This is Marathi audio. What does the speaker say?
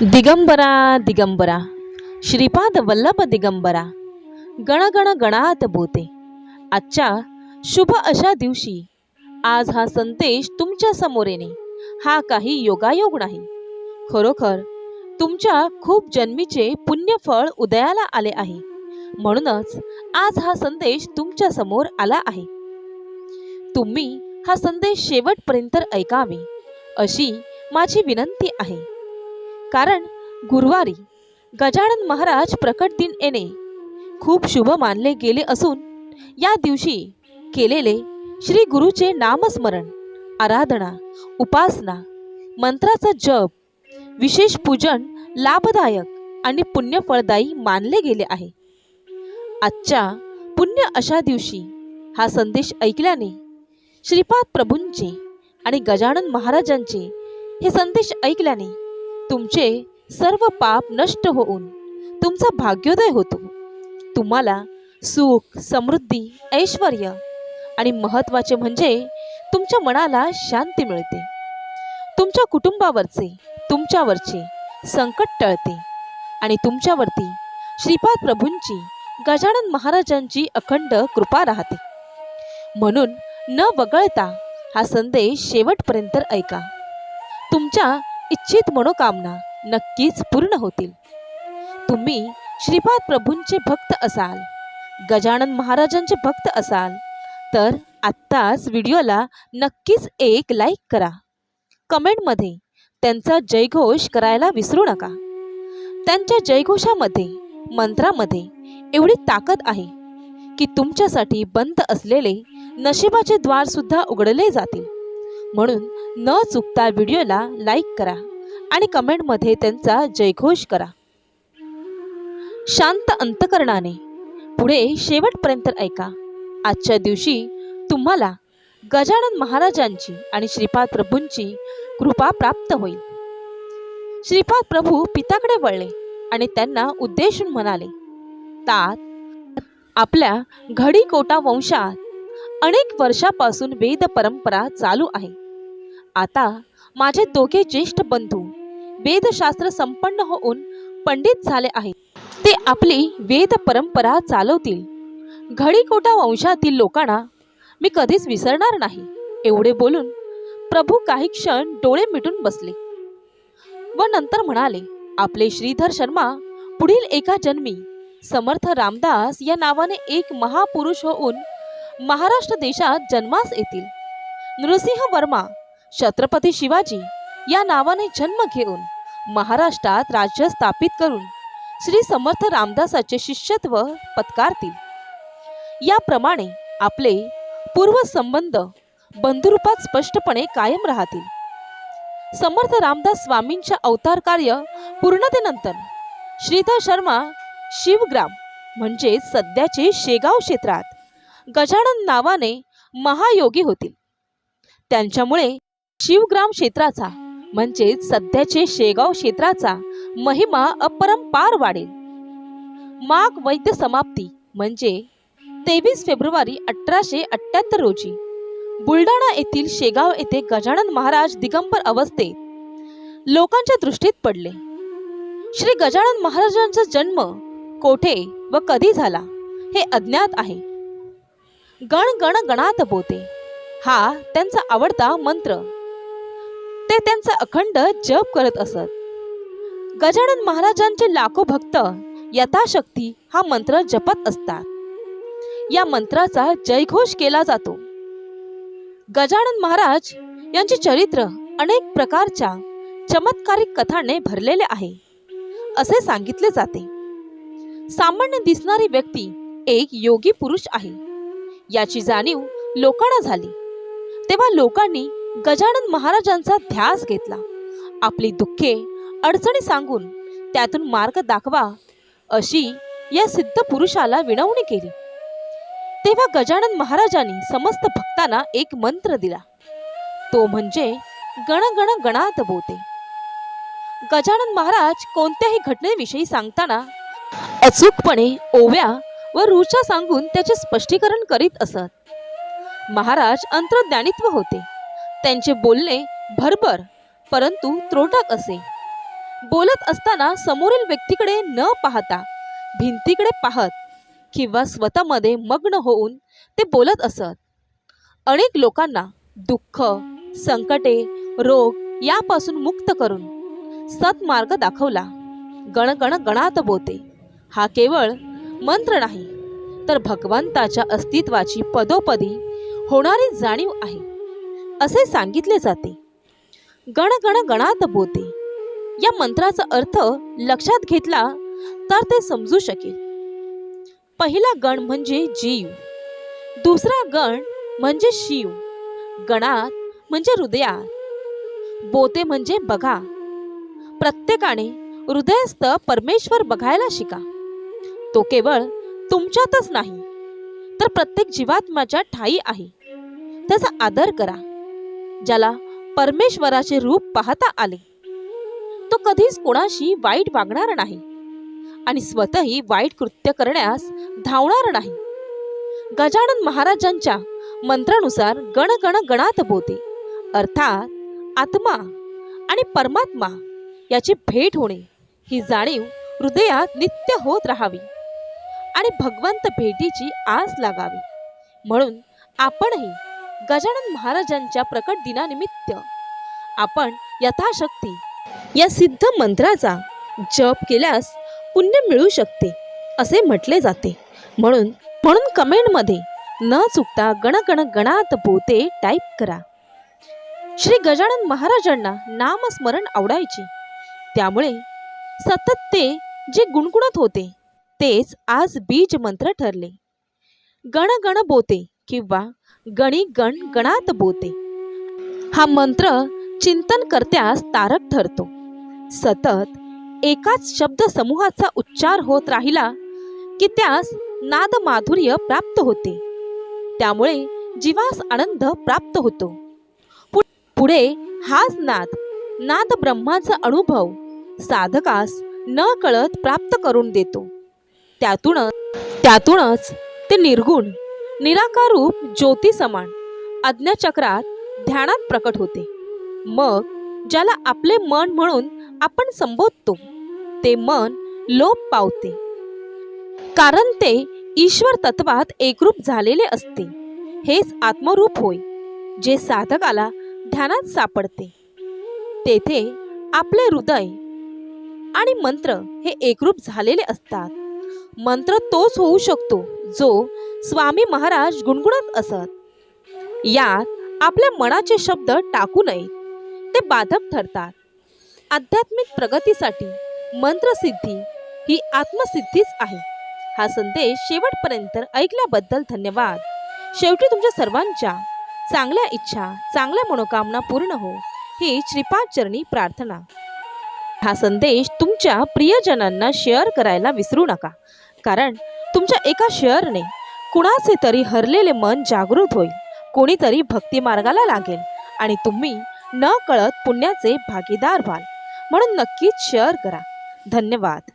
दिगंबरा दिगंबरा श्रीपाद वल्लभ दिगंबरा गण गण गणात बोते. आजच्या शुभ अशा दिवशी आज हा संदेश तुमच्यासमोर येणे हा काही योगायोग नाही. खरोखर तुमच्या खूप जन्मीचे पुण्यफळ उदयाला आले आहे. म्हणूनच आज हा संदेश तुमच्यासमोर आला आहे. तुम्ही हा संदेश शेवटपर्यंत ऐकावे अशी माझी विनंती आहे. कारण गुरुवारी गजानन महाराज प्रकट दिन येणे खूप शुभ मानले गेले असून या दिवशी केलेले श्री गुरुचे नामस्मरण आराधना उपासना मंत्राचा जप विशेष पूजन लाभदायक आणि पुण्यफळदायी मानले गेले आहे. आजच्या पुण्य अशा दिवशी हा संदेश ऐकल्याने श्रीपाद प्रभूंचे आणि गजानन महाराजांचे हे संदेश ऐकल्याने तुमचे सर्व पाप नष्ट होऊन तुमचा भाग्योदय होतो. तुम्हाला सुख समृद्धी ऐश्वर आणि महत्त्वाचे म्हणजे तुमच्या मनाला शांती मिळते. तुमच्या कुटुंबावरचे तुमच्यावरचे संकट टळते आणि तुमच्यावरती श्रीपाद प्रभूंची गजानन महाराजांची अखंड कृपा राहते. म्हणून न वगळता हा संदेश शेवटपर्यंत ऐका. तुमच्या इच्छित मनोकामना नक्कीच पूर्ण होतील. तुम्ही श्रीपाद प्रभूंचे भक्त असाल गजानन महाराजांचे भक्त असाल तर आत्ताच व्हिडिओला नक्कीच एक लाईक करा. कमेंटमध्ये त्यांचा जयघोष करायला विसरू नका. त्यांच्या जयघोषामध्ये मंत्रामध्ये एवढी ताकद आहे की तुमच्यासाठी बंद असलेले नशिबाचे द्वारसुद्धा उघडले जातील. म्हणून न चुकता व्हिडिओला लाईक करा आणि कमेंटमध्ये त्यांचा जयघोष करा. शांत अंतकरणाने पुढे शेवटपर्यंत ऐका. आजच्या दिवशी तुम्हाला गजानन महाराजांची आणि श्रीपाद प्रभूंची कृपा प्राप्त होईल. श्रीपाद प्रभू पिताकडे वळले आणि त्यांना उद्देशून म्हणाले तात आपल्या घडी कोटा वंशात अनेक वर्षापासून वेद परंपरा चालू आहे. आता माझे दोघे ज्येष्ठ बंधू वेदशास्त्र संपन्न होऊन पंडित झाले आहेत. ते आपली वेद परंपरा चालवतील. घडीकोटा वंशातील लोकांना मी कधीच विसरणार नाही एवढे बोलून प्रभू काही क्षण डोळे मिटून बसले व नंतर म्हणाले आपले श्रीधर शर्मा पुढील एका जन्मी समर्थ रामदास या नावाने एक महापुरुष होऊन महाराष्ट्र देशात जन्मास येतील. नृसिंह वर्मा छत्रपती शिवाजी या नावाने जन्म घेऊन महाराष्ट्रात राज्य स्थापित करून श्री समर्थ रामदासाचे शिष्यत्व पत्कारतील. याप्रमाणे आपले पूर्व संबंध बंधुरूपात स्पष्टपणे कायम राहतील. समर्थ रामदास स्वामींच्या अवतार कार्य पूर्णतेनंतर श्रीधर शर्मा शिवग्राम म्हणजे सध्याचे शेगाव क्षेत्रात गजानन नावाने महायोगी होतील. त्यांच्यामुळे शिवग्राम क्षेत्राचा म्हणजेच सध्याचे शेगाव क्षेत्राचा महिमा अपरंपार वाढेल. माघ वैद्य समाप्ती म्हणजे तेवीस फेब्रुवारी अठराशे अठ्ठ्याहत्तर रोजी बुलढाणा येथील शेगाव येथे गजानन महाराज दिगंबर अवस्थेत लोकांच्या दृष्टीत पडले. श्री गजानन महाराजांचा जन्म कोठे व कधी झाला हे अज्ञात आहे. गण गण गणात बोते. हा त्यांचा आवडता मंत्र. ते त्यांचा अखंड जप करत असत. गजानन महाराजांचे लाखो भक्त यथाशक्ती हा मंत्र जपत असतात. या मंत्राचा जयघोष केला जातो. गजानन महाराज यांचे चरित्र अनेक प्रकारच्या चमत्कारिक कथाने भरलेले आहे असे सांगितले जाते. सामान्य दिसणारी व्यक्ती एक योगी पुरुष आहे. याची जाणीव लोकांना झाली. तेव्हा लोकांनी गजानन महाराजांचा ध्यास घेतला. आपली दुःखे अडचणी सांगून त्यातून मार्ग दाखवा अशी या सिद्ध पुरुषाला विनवणी केली. तेव्हा गजानन महाराजांनी समस्त भक्तांना एक मंत्र दिला. तो म्हणजे गण गण गणात बोते. गजानन महाराज कोणत्याही घटनेविषयी सांगताना अचूकपणे ओव्या व रुचा सांगून त्याचे स्पष्टीकरण करीत असत. महाराज अंतर्ज्ञानित्व होते. त्यांचे बोलणे भरभर परंतु त्रोटक असे. बोलत असताना समोरील व्यक्तीकडे न पाहता भिंतीकडे पाहत किंवा स्वतःमध्ये मग्न होऊन ते बोलत असत. अनेक लोकांना दुःख संकटे रोग यापासून मुक्त करून सत्मार्ग दाखवला. गणगण गणात बोते. हा केवळ मंत्र नाही तर भगवंताच्या अस्तित्वाची पदोपदी होणारी जाणीव आहे. असे सांगितले जाते. गण गण गणात बोते. या मंत्राचा अर्थ लक्षात घेतला तर ते समजू शकेल. पहिला गण म्हणजे जीव. दुसरा गण म्हणजे शिव. गणात म्हणजे हृदयात. बोते म्हणजे बघा. प्रत्येकाने हृदयस्थ परमेश्वर बघायला शिका. तो केवळ तुमच्यातच नाही तर प्रत्येक जीवात्माच्या ठाई आहे. त्याचा आदर करा. ज्याला परमेश्वराचे रूप पाहता आले. तो कधीच कोणाशी वाईट वागणार नाही आणि स्वतःही वाईट कृत्य करण्यास धावणार नाही. गजानन महाराजांच्या मंत्रानुसार गण गण गणात बोते. अर्थात आत्मा आणि परमात्मा याची भेट होणे ही जाणीव हृदयात नित्य होत राहावी आणि भगवंत भेटीची आस लागावी. म्हणून आपणही गजानन महाराजांच्या प्रकट दिनानिमित्त. आपण यथाशक्ती या सिद्ध मंत्राचा जप केल्यास पुण्य मिळू शकते असे म्हटले जाते. म्हणून म्हणून कमेंटमध्ये न चुकता गण गण गणात पोते टाईप करा. श्री गजानन महाराजांना नामस्मरण आवडायचे. त्यामुळे सतत ते जे गुणगुणत होते तेच आज बीज मंत्र ठरले. गण गण बोते किंवा गणी गण गणात बोते. हा मंत्र चिंतन करत्यास तारक ठरतो. सतत एकाच शब्द समूहाचा उच्चार होत राहिला की त्यास नाद माधुर्य प्राप्त होते. त्यामुळे जीवास आनंद प्राप्त होतो. पु- पुढे हाच नाद नाद ब्रह्माचा अनुभव साधकास न कळत प्राप्त करून देतो. त्यातूनच त्यातूनच ते निर्गुण निराकार रूप ज्योती समान अज्ञाचक्रात ध्यानात प्रकट होते. मग ज्याला आपले मन म्हणून आपण संबोधतो ते मन लोप पावते. कारण ते ईश्वर तत्वात एकरूप झालेले असते हेच आत्मरूप होय जे साधकाला ध्यानात सापडते. तेथे आपले हृदय आणि मंत्र हे एकरूप झालेले असतात. मंत्र तोच होऊ शकतो जो स्वामी महाराज गुणगुणत असत. यात आपल्या मनाचे शब्द टाकू नये. ते बाधक ठरतात. आध्यात्मिक प्रगतीसाठी मंत्रसिद्धी ही आत्मसिद्धीच आहे. हा संदेश शेवटपर्यंत ऐकल्याबद्दल धन्यवाद. शेवटी तुमच्या सर्वांच्या चांगल्या इच्छा चांगल्या मनोकामना पूर्ण हो ही श्रीपाद चरणी प्रार्थना. हा संदेश तुमच्या प्रियजनांना शेअर करायला विसरू नका. कारण तुमच्या एका शेअरने कुणाचे तरी हरलेले मन जागृत होईल. कोणीतरी भक्ती मार्गाला लागेल आणि तुम्ही न कळत पुण्याचे भागीदार व्हाल. म्हणून नक्कीच शेअर करा. धन्यवाद.